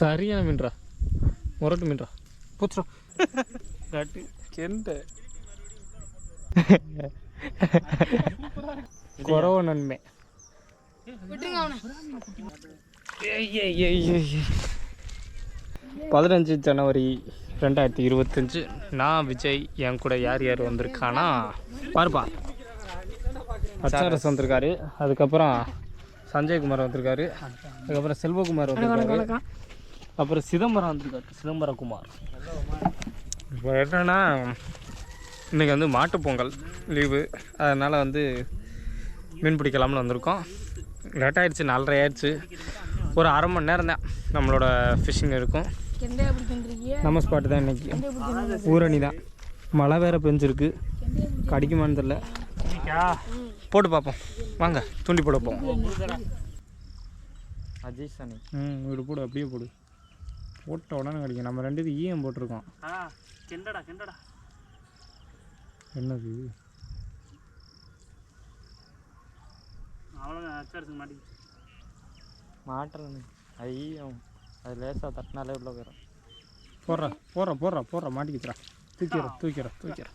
சரியான மீன்ரா. முரட்டு மீன்ரா. போச்சுரா காட்டு கெண்ட. குறவ நன்மை. பதினஞ்சு ஜனவரி ரெண்டாயிரத்தி இருபத்தஞ்சு. நான் விஜய் என் கூட யார் யார் வந்திருக்கானா? பாருப்பா. அச்சாரஸ் வந்திருக்காரு. அதுக்கப்புறம் சஞ்சய்குமார் வந்திருக்காரு. அதுக்கப்புறம் செல்வகுமார் வந்திருக்காரு. அப்புறம் சிதம்பரம் வந்திருக்காரு சிதம்பரம் குமார் இப்போ என்னன்னா இன்றைக்கி வந்து மாட்டுப் பொங்கல் லீவு. அதனால் வந்து மீன் பிடிக்கலாம்னு வந்திருக்கோம். லேட் ஆயிடுச்சு நாலரை ஆயிடுச்சு ஒரு அரை மணி நேரம் தான் நம்மளோட ஃபிஷ்ஷிங் இருக்கும். நம்ம ஸ்பாட்டு தான் இன்னைக்கு. ஊரணி தான். மழை வேற பெஞ்சிருக்கு. கடிக்குமான்னு தெரில போட்டு பார்ப்போம். வாங்க தூண்டி போட போவோம். அஜய் சாமி. ம் வீடு போடு அப்படியே போடு. போட்ட உடனே கிடைக்கும். நம்ம ரெண்டு இது ஈயம் போட்டிருக்கோம். கெண்டடா கெண்டடா. என்னது? அவ்வளோதான் அச்சாரத்துக்கு மாட்டி மாட்டுறது ஐயோ அது லேசாக தட்டினாலே உள்ள போயிடும் போடுறா போடுறா போடுறா போடுறா மாட்டிக்கிறா தூக்கிற தூக்கிற தூக்கிற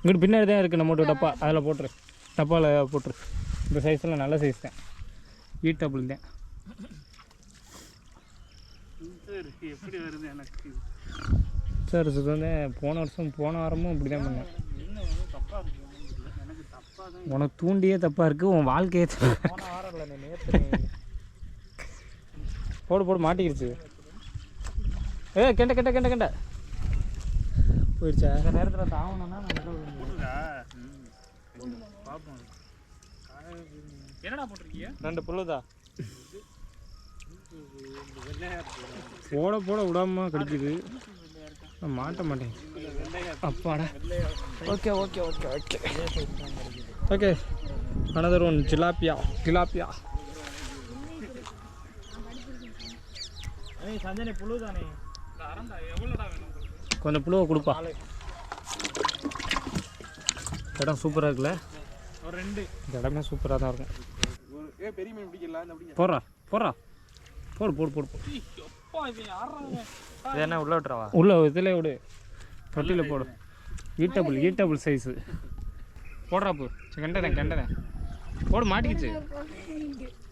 இங்கிட்டு பின்னாடி தான் இருக்குது நம்ம டப்பா. அதில் போட்டுரு. டப்பாவில் போட்டுரு. இந்த சைஸில் நல்ல சைஸ் தான். ஈட்டபிள் தான். எப்படி வருது எனக்கு? சார் இது வந்து போன வருஷம் போன வாரமும் இப்படி தான் பண்ணேன் உனக்கு தூண்டியே தப்பாக இருக்குது உன் வாழ்க்கையே போன வாரம் இல்லை நேற்று போடு போடு மாட்டிக்கிருச்சு ஏ கெண்ட கெண்ட கெண்ட கெண்ட. போயிடுச்சா? இந்த நேரத்தில் தாவணும்னா பார்ப்போம் என்னடா போட்டிருக்கீங்க? ரெண்டு புல்லுதா? போட போட விடாம கடிக்குது. நான் மாட்ட மாட்டேன். அப்பாடா. Okay okay okay okay. Okay. Another one ஜிலாப்பியா ஜிலாப்பியா கொஞ்சம் புழுவை கொடுப்பா. இடம் சூப்பராக இருக்குல்ல? ரெண்டு. இந்த இடமே சூப்பராக தான் இருக்கும். போடுறா போடுறா. போடு போடு போடு என்ன உள்ள விட்டுறவா? உள்ள இதில் விடு. தொட்டியில் போடு. ஈட்டபிள் ஈட்டபிள் சைஸு போடுறா போ கெண்டதேன் கெண்டதேன் போடு மாட்டிக்கிச்சு.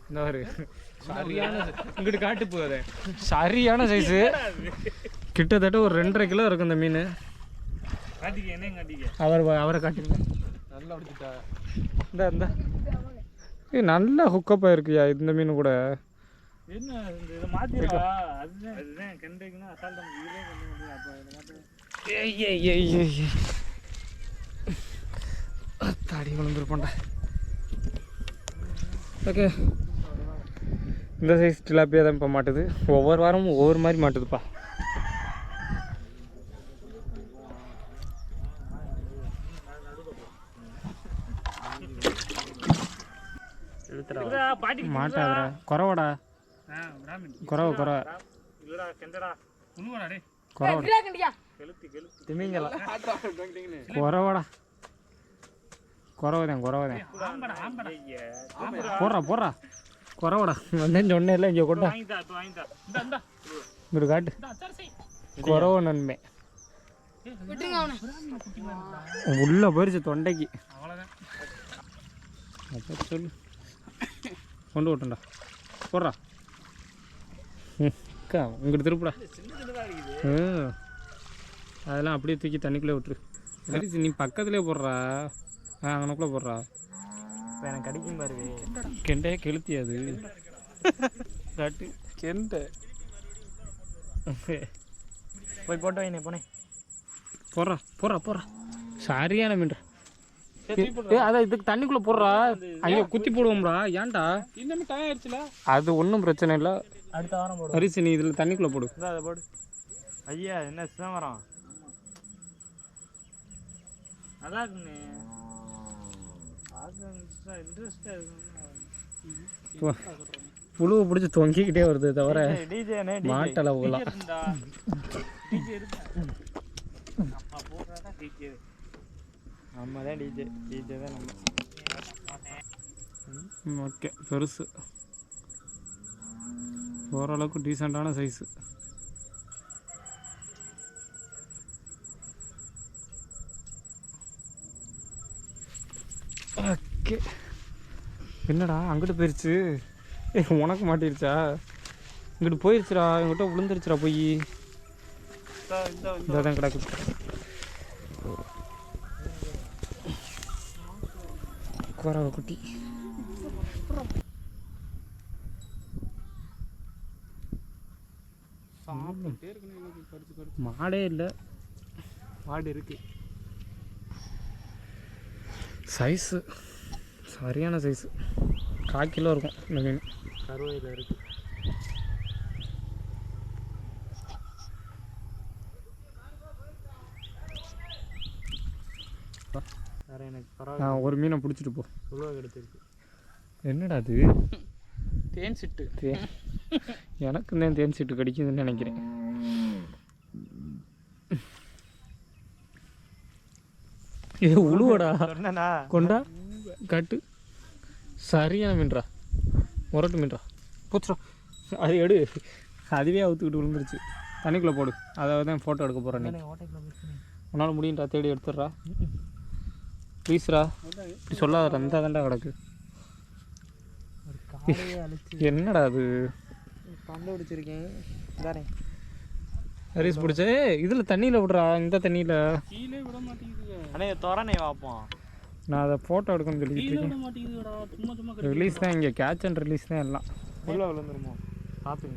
இந்த ஒரு சரியான இங்கிட்டு காட்டு போகுது சரியான சைஸு கிட்டத்தட்ட ஒரு ரெண்டரை கிலோ இருக்கும் இந்த மீன். அவர் அவரை காட்டுங்க. நல்லா பிடிச்சிட்டா. இந்த இந்த. நல்ல ஹுக்கப் ஆயிருக்குயா இந்த மீன் கூட? என்ன இந்த இதை மாத்திரா அதுதான். அதுதான் அசால்ட்டா அப்போ இதை. தாடி விழுந்துருப்போண்டா ஓகே இந்த சைஸ் டிலாப்பியா தான் இப்போ மாட்டுது ஒவ்வொரு வாரமும் ஒவ்வொரு மாதிரி மாட்டுதுப்பா இழுத்துறா பாட்டி மாட்டாதுடா குறவடா குறவ குறவ இல்லடா கெண்டடா. புழுவாடா டே குறவடா. கெளுத்தி கெளுத்தி. திமிங்கலாம். குறவடா. குறவதான் குறவதான். போடுறா போடுறா. குறவடா. வந்தேன்னு சொன்னேன்ல இங்கே கொண்டா காட்டு. குறவ நன்மை. உள்ள போயிருச்சு தொண்டைக்கு. சொல்லு. கொண்டு விட்டுண்டா போடுறா. அக்கா உங்கள்கிட்ட திருப்புடா. ம் அதெல்லாம் அப்படியே தூக்கி தண்ணிக்குள்ளே விட்டுரு. சரி நீ பக்கத்துலேயே போடுறா. ஆ அங்கனக்குள்ளே போடுறா. இப்போ எனக்கு அடிக்கும் பாருவே. கெண்டையே கெளுத்தி அது. காட்டு கெண்டை. போய் போட்டு வைனே போனே. போடுறா போடுறா போடுறா. சரியான மீன்டா. ஏ அதான் இதுக்கு தண்ணிக்குள்ளே போடுறா. அங்கே குத்தி போடுவோம்டா. ஏன்டா? இன்னும் டைம் ஆயிடுச்சுல? அது ஒன்றும் பிரச்சனை இல்லை. அடுத்த வாரம் போடு அரிசி நீ இதில் தண்ணிக்குள்ளே போடு. இந்த அதை போடு. ஐயா என்ன சிதம்பரம்? நல்லா இருக்குண்ணே. இன்ட்ரெஸ்டாக இருக்கும் புழுவை பிடிச்சி தொங்கிக்கிட்டே வருது தவிர மாட்டலை போகலாம் டிஜே இருக்கா நம்ம போடுறதா டிஜே நம்ம தான் டிஜே டிஜே தான் நம்ம. ஓகே பெருசு. ஓரளவுக்கு டீசெண்டான சைஸு ஓகே. என்னடா அங்கிட்டு போயிருச்சு? ஏ உனக்கு மாட்டிருச்சா? இங்கிட்டு போயிருச்சுடா எங்கிட்ட விழுந்துருச்சுடா போய். இந்த தான் கிடக்கு. குறவை குட்டி. மாடே இல்லை. மாடு இருக்கு. சைஸு சரியான சைஸு கால் கிலோ இருக்கும் இந்த மீன். கருவையில் இருக்கு. வேற எனக்கு பரவாயில்ல. ஒரு மீனை பிடிச்சிட்டு போ. என்னடா அது? தேன் சிட்டு தேன் எனக்கு தான் தேன் சீட்டு கடிக்குதுன்னு நினைக்கிறேன். ஏ உழுவடா. சொன்னேனா? கொண்டா? காட்டு. சரியான மீன்டா முரட்டு மீன்டா போச்சுடா. அது எடு. அதுவே அவுத்துக்கிட்டு விழுந்துருச்சு. தண்ணிக்குள்ளே போடு. அதை தான் ஃபோட்டோ எடுக்க போகிறேன் உன்னால் முடியும்டா தேடி எடுத்துடுறா. ப்ளீஸ்ரா இப்படி சொல்லாதடா. இந்த தாண்டா கிடக்கு. என்னடா அது? கண்டுபிடிச்சிருக்கேன் தானே ஹரிஸ் பிடிச்சே இதில் தண்ணியில் விட்றா இந்த தண்ணியில். கீழே விட மாட்டேங்குதுங்க. அண்ணே தோரணை பார்ப்போம் நான் அதை ஃபோட்டோ எடுக்கணும்னு சொல்லிட்டு ரிலீஸ் தான் இங்கே கேட்ச் அண்ட் ரிலீஸ் தான் எல்லாம். உள்ள விழுந்துருமோ? பார்த்துங்க.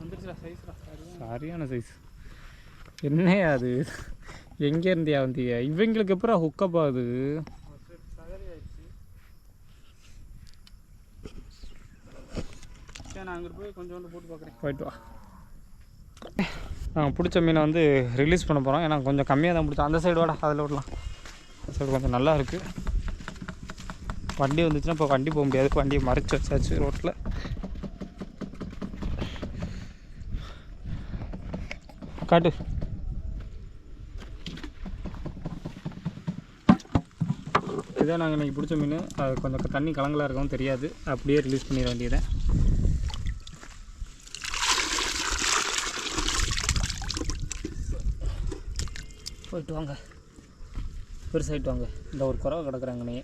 வந்துருச்சுடா சைஸ்டா சரியான சைஸ் என்னையா அது? எங்கே இருந்தியா வந்தியா? இவங்களுக்கு எப்பறம் ஹுக்கப் ஆகுது? நான் அங்கே போய் கொஞ்சோண்டு போட்டு பார்க்குறேன் போயிட்டு வா. நாங்கள் பிடிச்ச மீனை வந்து ரிலீஸ் பண்ண போகிறோம் ஏன்னா கொஞ்சம் கம்மியாக தான் பிடிச்சோம். அந்த சைடு வாடா அதில் விடலாம். அந்த சைடு கொஞ்சம் நல்லா இருக்குது வண்டி வந்துச்சுன்னா இப்போ வண்டி போக முடியாது. வண்டியை மறைச்சி வச்சாச்சு ரோட்டில் காட்டு. இதான் நாங்கள் இன்றைக்கி பிடிச்ச மீன். அது கொஞ்சம் தண்ணி கலங்கலாக இருக்கவும் தெரியாது. அப்படியே ரிலீஸ் பண்ணிட வேண்டியதை போயிட்டு வாங்க. பெருசாகிட்டு வாங்க. இந்த ஒரு குறவை கிடக்குறாங்கண்ணே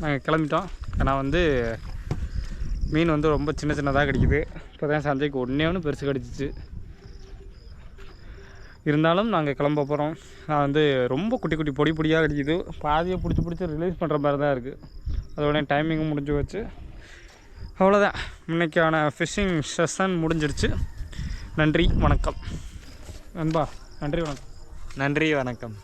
நாங்கள் கிளம்பிட்டோம். ஏன்னா வந்து மீன் வந்து ரொம்ப சின்ன சின்னதாக கிடைக்குது. இப்போ தான் சந்தைக்கு ஒன்றே ஒன்று பெருசு கிடச்சிச்சு. இருந்தாலும் நாங்கள் கிளம்ப போகிறோம் நான் வந்து ரொம்ப குட்டி குட்டி பொடி பொடியாக கிடைக்குது. பாதியை பிடிச்சி பிடிச்சி ரிலீஸ் பண்ணுற மாதிரி தான் இருக்குது அதோட டைமிங்கும் முடிஞ்சு வச்சு அவ்வளோதான் இன்னைக்கான ஃபிஷ்ஷிங் செஷன் முடிஞ்சிடுச்சு நன்றி வணக்கம். நண்பா நன்றி வணக்கம். நன்றி வணக்கம்.